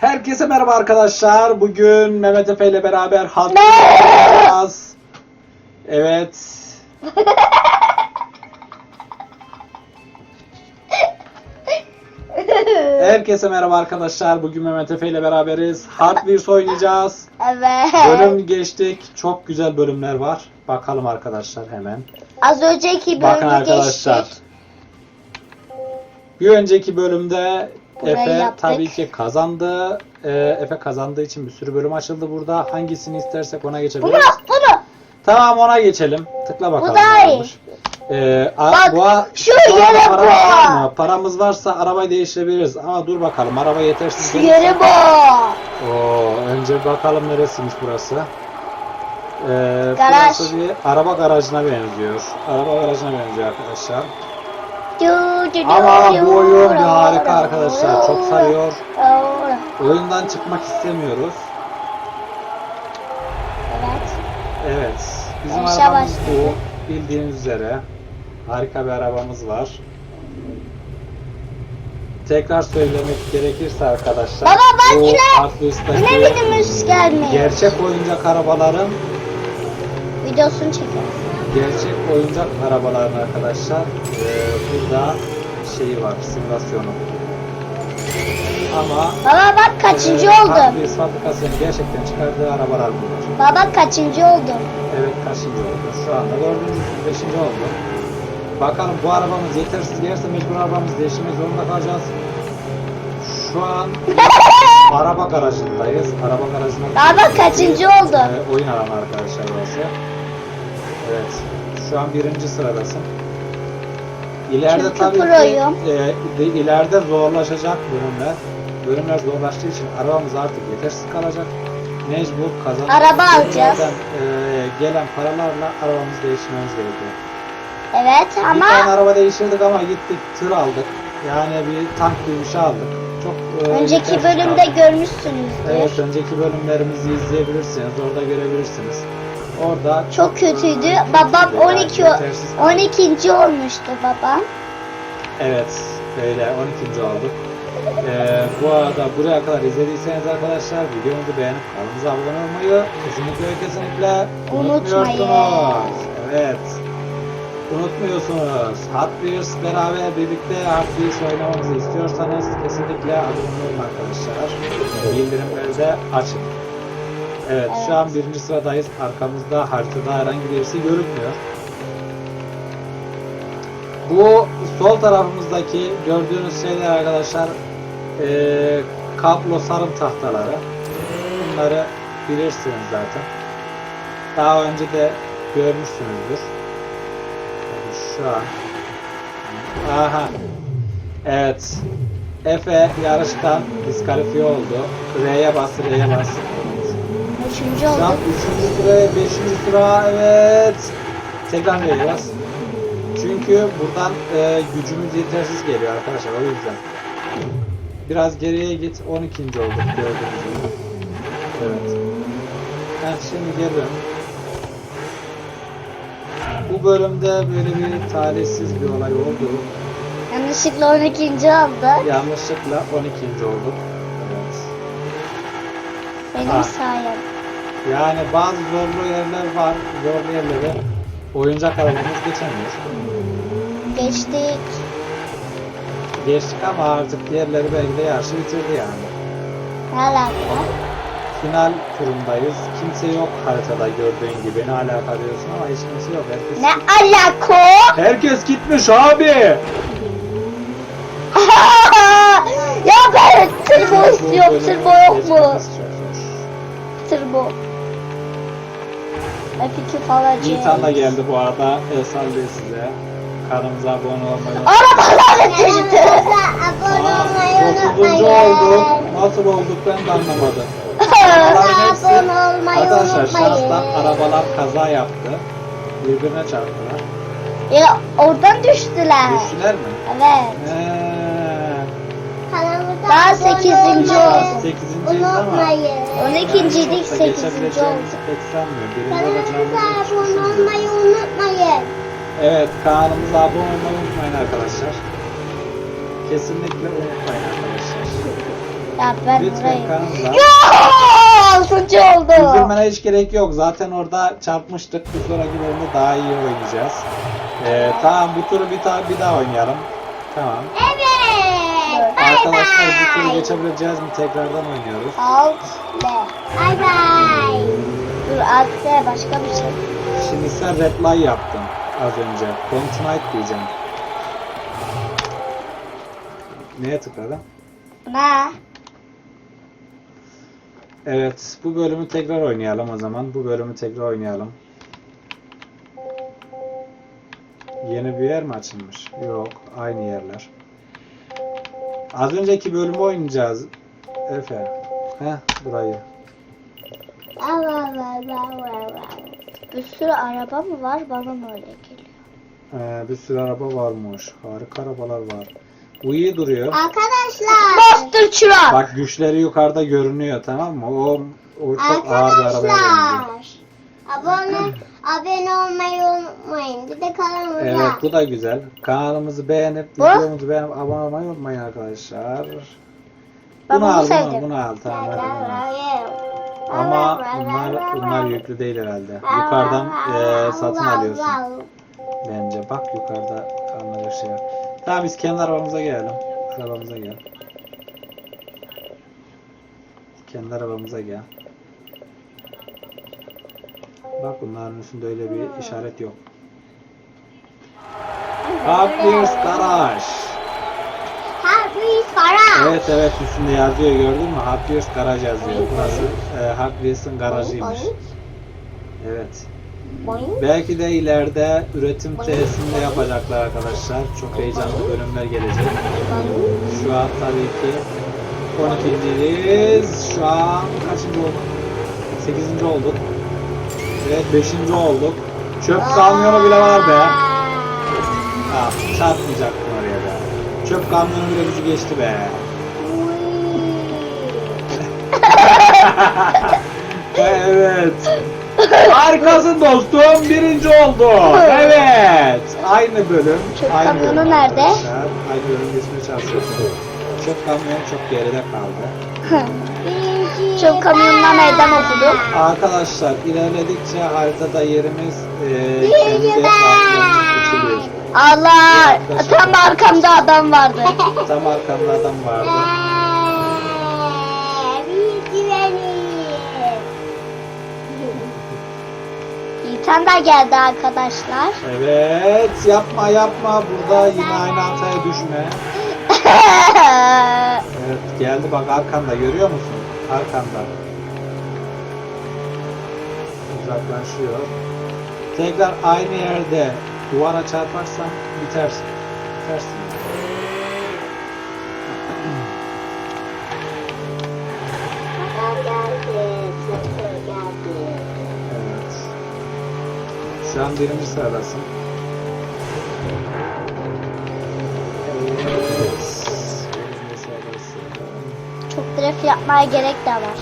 Herkese merhaba arkadaşlar. Bugün Mehmet Efe ile beraber halk yapacağız. Evet. Herkese merhaba arkadaşlar. Bugün Mehmet Efe ile beraberiz. Hard Wheels oynayacağız. Evet. Bölüm geçtik. Çok güzel bölümler var. Bakalım arkadaşlar hemen. Az önceki Bakın bölümü arkadaşlar. geçtik. Bir önceki bölümde Burayı Efe yaptık. tabii ki kazandı. Ee, Efe kazandığı için bir sürü bölüm açıldı burada. Hangisini istersek ona Bunu, geçebiliriz. bunu. Tamam ona geçelim. Tıkla bakalım. daha iyi. olmuş. Ee, a- Bak, bu a- şu şu anda yere var mı? Paramız varsa arabayı değiştirebiliriz. Ama dur bakalım araba yetersiz. Şu gelirse- yeri bu. Oo, önce bakalım neresiymiş burası. Ee, Garaj. Burası bir araba garajına benziyor. Araba garajına benziyor arkadaşlar. Ama bu oyun bir arkadaşlar. Çok sarıyor. Oyundan çıkmak istemiyoruz. Evet. Evet. Bizim Yarışa arabamız bu. başladık. Bildiğiniz üzere. Harika bir arabamız var. Tekrar söylemek gerekirse arkadaşlar. Baba bak bu yine- Yine videomuz gelmiyor. gerçek oyuncak arabaların Videosunu çekelim. gerçek oyuncak arabaların arkadaşlar eee, burada şeyi var simülasyonu. Ama Baba bak kaçıncı Hot oldum. Wheels fabrikasının gerçekten çıkardığı arabalar bunlar. Baba kaçıncı oldum. Evet kaçıncı oldu? Şu anda dördüncü, beşinci oldu. Bakalım bu arabamız yetersiz gelirse mecbur arabamızı değiştirmek zorunda kalacağız. Şu an araba garajındayız. Araba garajına Baba kaçıncı oldum. Ee, oyun alanı arkadaşlar burası. Evet. Şu an birinci sıradasın. İleride Çünkü tabii proyum. ki e, de- ileride zorlaşacak bölümler. Bölümler zorlaştığı için arabamız artık yetersiz kalacak. Mecbur kazan. Araba alacağız. e, gelen paralarla arabamızı değiştirmemiz gerekiyor. Evet Bir tane ama araba değiştirdik ama gittik tır aldık. Yani bir tank gibi bir şey aldık. Çok e, önceki bölümde kaldı. görmüşsünüzdür. Evet önceki bölümlerimizi izleyebilirsiniz. Orada görebilirsiniz. Orada Çok kötüydü. Babam 12 Yetersiz kaldı. 12. olmuştu babam. Evet öyle 12. olduk. Ee, bu arada buraya kadar izlediyseniz arkadaşlar videomuzu beğenip kanalımıza abone olmayı kesinlikle ve kesinlikle unutmuyorsunuz. Evet. Unutmuyorsunuz. Hot Wheels beraber birlikte Hot Wheels oynamamızı istiyorsanız kesinlikle abone olun arkadaşlar. Bildirimleri de açın. Evet, şu an birinci sıradayız. Arkamızda haritada herhangi birisi görünmüyor. Bu sol tarafımızdaki gördüğünüz şeyler arkadaşlar eee kablo sarım tahtaları. Bunları bilirsiniz zaten. Daha önce de görmüşsünüzdür. Şu an. Aha. Evet. Efe yarıştan diskalifiye oldu. R'ye bas, R'ye bas. 3. Şu an oldum. 3. sıra, 5. sıra evet. Tekrar bas. Çünkü buradan e, gücümüz yetersiz geliyor arkadaşlar o yüzden. Biraz geriye git 12. olduk gördüğünüz gibi. Evet. Evet şimdi geri dön. Bu bölümde böyle bir talihsiz bir olay oldu. Yanlışlıkla 12. oldu. Yanlışlıkla 12. olduk. Evet. Benim sayem. Yani bazı zorlu yerler var. Zorlu yerlere oyuncak arabamız geçemiyor. Geçtik. Geçtik ama artık diğerleri belki de yarışı bitirdi yani. Ne alaka? Final turundayız. Kimse yok haritada gördüğün gibi. Ne alaka diyorsun ama hiç kimse yok. Herkes, Ne alaka? Herkes gitmiş abi. ya ben turbo istiyorum. Turbo yok mu? geçmemiz çok zor. Turbo. F2 falan. Nisan da geldi bu arada. El sallıyor size. Kanalımıza abone olmayı Arabalar düştü. Aa, 9. olduk. Nasıl olduk ben de anlamadım. Abone olmayı Arkadaşlar unutmayın. şanstan arabalar kaza yaptı. Birbirine çarptılar. Ya oradan düştüler. Düştüler mi? Evet. Eee. Daha 8. oldu. 8. ama 12.ydik 8. geçebileceğimizi oldu. pek sanmıyorum. Birinci olacağımızı hiç abone düşünmüyorum. olmayı unutmayın. Evet kanalımıza abone olmayı unutmayın arkadaşlar. Kesinlikle unutmayın arkadaşlar. Ya ben Lütfen burayı. kanımla. Ya altıncı oldu. Üzülmene hiç gerek yok. Zaten orada çarpmıştık. Bir sonraki bölümde daha iyi oynayacağız. Ee, tamam bu turu bir, daha bir daha oynayalım. Tamam. Arkadaşlar bu turu geçebileceğiz mi? Tekrardan oynuyoruz. Alt B. Bay bay. Dur alt başka bir şey. Şimdi sen reply yaptın az önce. Continue diyeceğim. Neye tıkladın? Ne? Evet, bu bölümü tekrar oynayalım o zaman. Bu bölümü tekrar oynayalım. Yeni bir yer mi açılmış? Yok, aynı yerler. Az önceki bölümü oynayacağız. Efe. Heh, burayı. Bir sürü araba mı var? Bana mı öyle geliyor? Ee, bir sürü araba varmış. Harika arabalar var. Bu iyi duruyor. Arkadaşlar. Monster Truck. Bak güçleri yukarıda görünüyor tamam mı? O, o çok ağır bir arabaya benziyor. Abone, abone olmayı unutmayın. Bir de kanalımıza. Evet bu da güzel. Kanalımızı beğenip Bu? videomuzu beğenip abone olmayı unutmayın arkadaşlar. Bunu bunu al, bunu al, bunu al. Tamam, hadi bunu al. Ama bunlar, bunlar yüklü değil herhalde. Yukarıdan eee, satın alıyorsun bence. Bak yukarıda anlayacak şey var. Tamam biz kendi arabamıza gelelim. Arabamıza gel. Kendi arabamıza gel. Bak bunların üstünde öyle bir işaret yok. Hot Wheels Garage. Happy Kara. Evet evet üstünde yazıyor gördün mü? Wheels Garage yazıyor. Burası e, Wheels'ın garajıymış. Evet. Belki de ileride üretim tesisinde yapacaklar arkadaşlar. Çok heyecanlı bölümler gelecek. Şu an tabii ki 12.yiz. Şu an kaçıncı olduk? 8. olduk. Evet 5. olduk. Çöp kamyonu bile var be. Ha, çarpmayacaktım oraya be. Çöp kamyonu bile bizi geçti be. evet. Harikasın dostum. Birinci oldu. Evet. Aynı bölüm. Çöp aynı kamyonu bölüm nerede? arkadaşlar. Aynı bölüm geçmeye çalışıyoruz. Çöp kamyonu çok geride kaldı. Çok kamyondan meydan okudum. Arkadaşlar ilerledikçe haritada yerimiz e, kendi. Allah! Tam arkamda adam vardı. Tam arkamda adam vardı. Tane daha geldi arkadaşlar. Evet yapma yapma burada yine aynı hataya düşme. Evet geldi bak arkanda görüyor musun? Arkanda. Uzaklaşıyor. Tekrar aynı yerde duvara çarparsan bitersin. Bitersin. Evet. Şu an birinci sıradasın. Drift yapmaya gerek de var.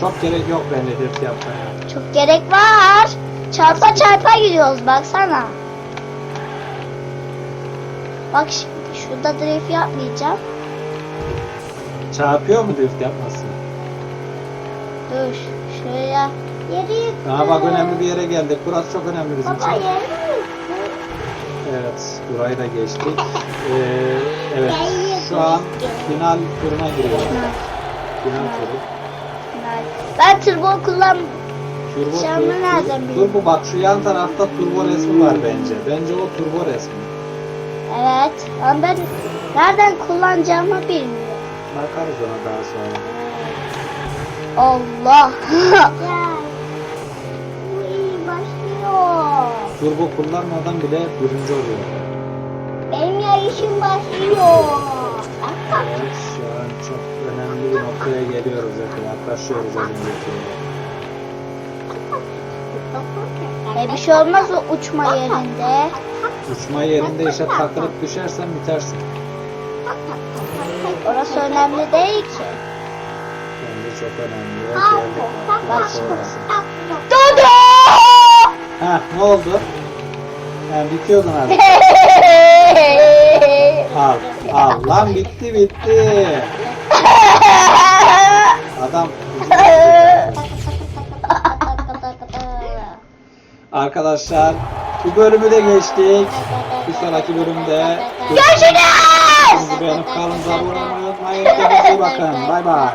Çok gerek yok bence drift yapmaya. Çok gerek var. Çarpa çarpa gidiyoruz baksana. Bak şimdi şurada drift yapmayacağım. Çarpıyor mu drift yapması? Dur şuraya. Yeri Aa bak önemli bir yere geldik. Burası çok önemli bizim için. Evet, burayı da geçtik. Ee, evet, şu an final turuna giriyoruz. Final turu. Ben turbo kullan. Turbo, Şu an tur- nereden turbo bak şu yan tarafta turbo resmi var bence. Bence o turbo resmi. Evet. Ama ben nereden kullanacağımı bilmiyorum. Bakarız ona daha sonra. Allah. Başlıyor. Turbo kullanmadan bile birinci oluyor. Benim yarışım başlıyor. An çok önemli bir noktaya geliyoruz zaten. Yaklaşıyoruz önceki. E bir şey olmaz o uçma yerinde. Uçma yerinde işte takılıp düşersen bitersin. Orası önemli değil ki. Bence çok önemli. Geldik bak. Sonrası. Dodo! Ha ne oldu? Ha bitiyordun abi. Al, al lan bitti bitti. Adam. Arkadaşlar bu bölümü de geçtik. Bir sonraki bölümde görüşürüz. Beğenip kanalımıza abone olmayı unutmayın. Kendinize iyi bakın. Bay bay.